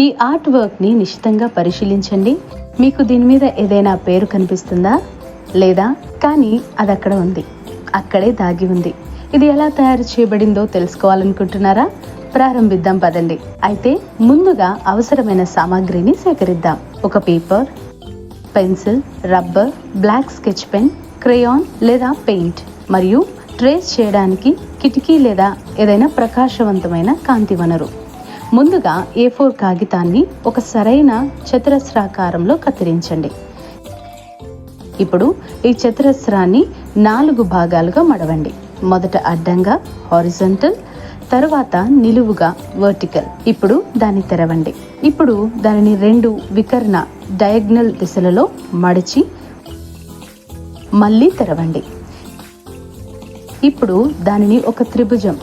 ఈ ఆర్ట్ వర్క్ని నిశ్చితంగా పరిశీలించండి. మీకు దీని మీద ఏదైనా పేరు కనిపిస్తుందా? లేదా? కానీ అది అక్కడ ఉంది. అక్కడే దాగి ఉంది. ఇది ఎలా తయారు చేయబడిందో తెలుసుకోవాలనుకుంటున్నారా? ప్రారంభిద్దాం పదండి. అయితే ముందుగా అవసరమైన సామాగ్రిని సేకరిద్దాం. ఒక paper pencil rubber black sketch pen crayon లేదా పెయింట్ మరియు ట్రేస్ చేయడానికి కిటికీ లేదా ఏదైనా ప్రకాశవంతమైన కాంతి వనరు. ముందుగా ఏ ఫోర్ కాగితాన్ని ఒక సరైన చతురస్రాకారంలో కత్తిరించండి. ఇప్పుడు ఈ చతురస్రాన్ని నాలుగు భాగాలుగా మడవండి. మొదట అడ్డంగా హారిజంటల్ తరువాత నిలువుగా వర్టికల్ ఇప్పుడు దాన్ని తెరవండి. ఇప్పుడు దానిని రెండు వికర్ణ డయాగ్నల్ దిశలలో మడిచి మళ్ళీ తెరవండి. ఇప్పుడు దానిని ఒక త్రిభుజం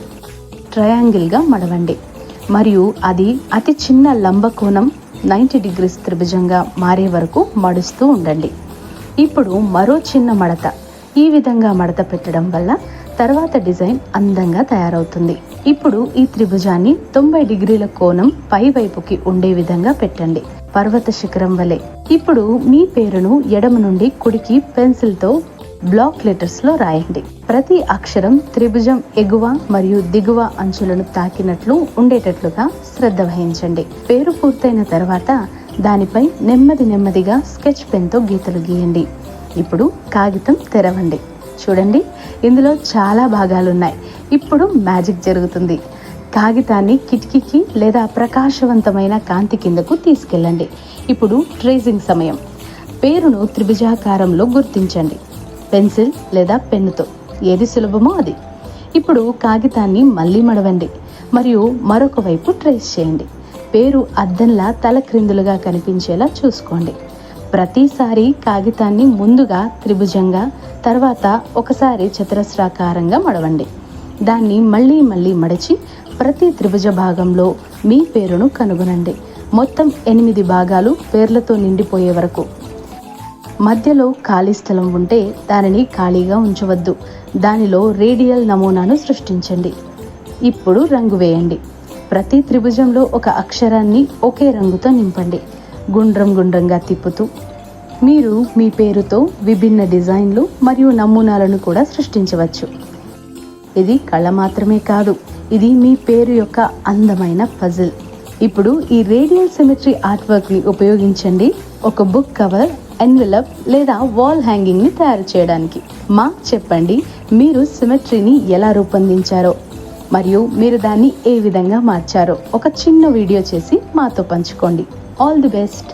ట్రయాంగిల్గా మడవండి. మరియు అది అతి చిన్న లంబకోణం నైంటీ డిగ్రీస్ త్రిభుజంగా మారే వరకు మడుస్తూ ఉండండి. ఇప్పుడు మరో చిన్న మడత. ఈ విధంగా మడత పెట్టడం వల్ల తర్వాత డిజైన్ అందంగా తయారవుతుంది. ఇప్పుడు ఈ త్రిభుజాన్ని తొంభై డిగ్రీల కోణం పై వైపుకి ఉండే విధంగా పెట్టండి. పర్వత శిఖరం వలె. ఇప్పుడు మీ పేరును ఎడమ నుండి కుడికి పెన్సిల్తో బ్లాక్ లెటర్స్లో రాయండి. ప్రతి అక్షరం త్రిభుజం ఎగువ మరియు దిగువ అంచులను తాకినట్లు ఉండేటట్లుగా శ్రద్ధ వహించండి. పేరు పూర్తయిన తర్వాత దానిపై నెమ్మది నెమ్మదిగా స్కెచ్ పెన్తో గీతలు గీయండి. ఇప్పుడు కాగితం తెరవండి. చూడండి ఇందులో చాలా భాగాలున్నాయి. ఇప్పుడు మ్యాజిక్ జరుగుతుంది. కాగితాన్ని కిటికీకి లేదా ప్రకాశవంతమైన కాంతి కిందకు తీసుకెళ్ళండి. ఇప్పుడు ట్రేసింగ్ సమయం. పేరును త్రిభుజాకారంలో గుర్తించండి. పెన్సిల్ లేదా పెన్నుతో. ఏది సులభమో అది. ఇప్పుడు కాగితాన్ని మళ్ళీ మడవండి. మరియు మరొక వైపు ట్రేస్ చేయండి. పేరు అద్దంలా తల క్రిందులుగా కనిపించేలా చూసుకోండి. ప్రతిసారి కాగితాన్ని ముందుగా త్రిభుజంగా తర్వాత ఒకసారి చతురస్రాకారంగా మడవండి. దాన్ని మళ్ళీ మళ్ళీ మడిచి ప్రతి త్రిభుజ భాగంలో మీ పేరును కనుగొనండి. మొత్తం ఎనిమిది భాగాలు పేర్లతో నిండిపోయే వరకు. మధ్యలో ఖాళీ స్థలం ఉంటే దానిని ఖాళీగా ఉంచవద్దు. దానిలో రేడియల్ నమూనాను సృష్టించండి. ఇప్పుడు రంగు వేయండి. ప్రతి త్రిభుజంలో ఒక అక్షరాన్ని ఒకే రంగుతో నింపండి. గుండ్రం గుండ్రంగా తిప్పుతూ. మీరు మీ పేరుతో విభిన్న డిజైన్లు మరియు నమూనాలను కూడా సృష్టించవచ్చు. ఇది కళ మాత్రమే కాదు. ఇది మీ పేరు యొక్క అందమైన పజిల్. ఇప్పుడు ఈ రేడియల్ సిమెట్రీ ఆర్ట్ వర్క్ని ఉపయోగించండి. ఒక బుక్ కవర్ ఎన్వెలప్ లేదా వాల్ హ్యాంగింగ్ని తయారు చేయడానికి. మాకు చెప్పండి మీరు సిమెట్రీని ఎలా రూపొందించారో? మరియు మీరు దాన్ని ఏ విధంగా మార్చారో? ఒక చిన్న వీడియో చేసి మాతో పంచుకోండి. All the best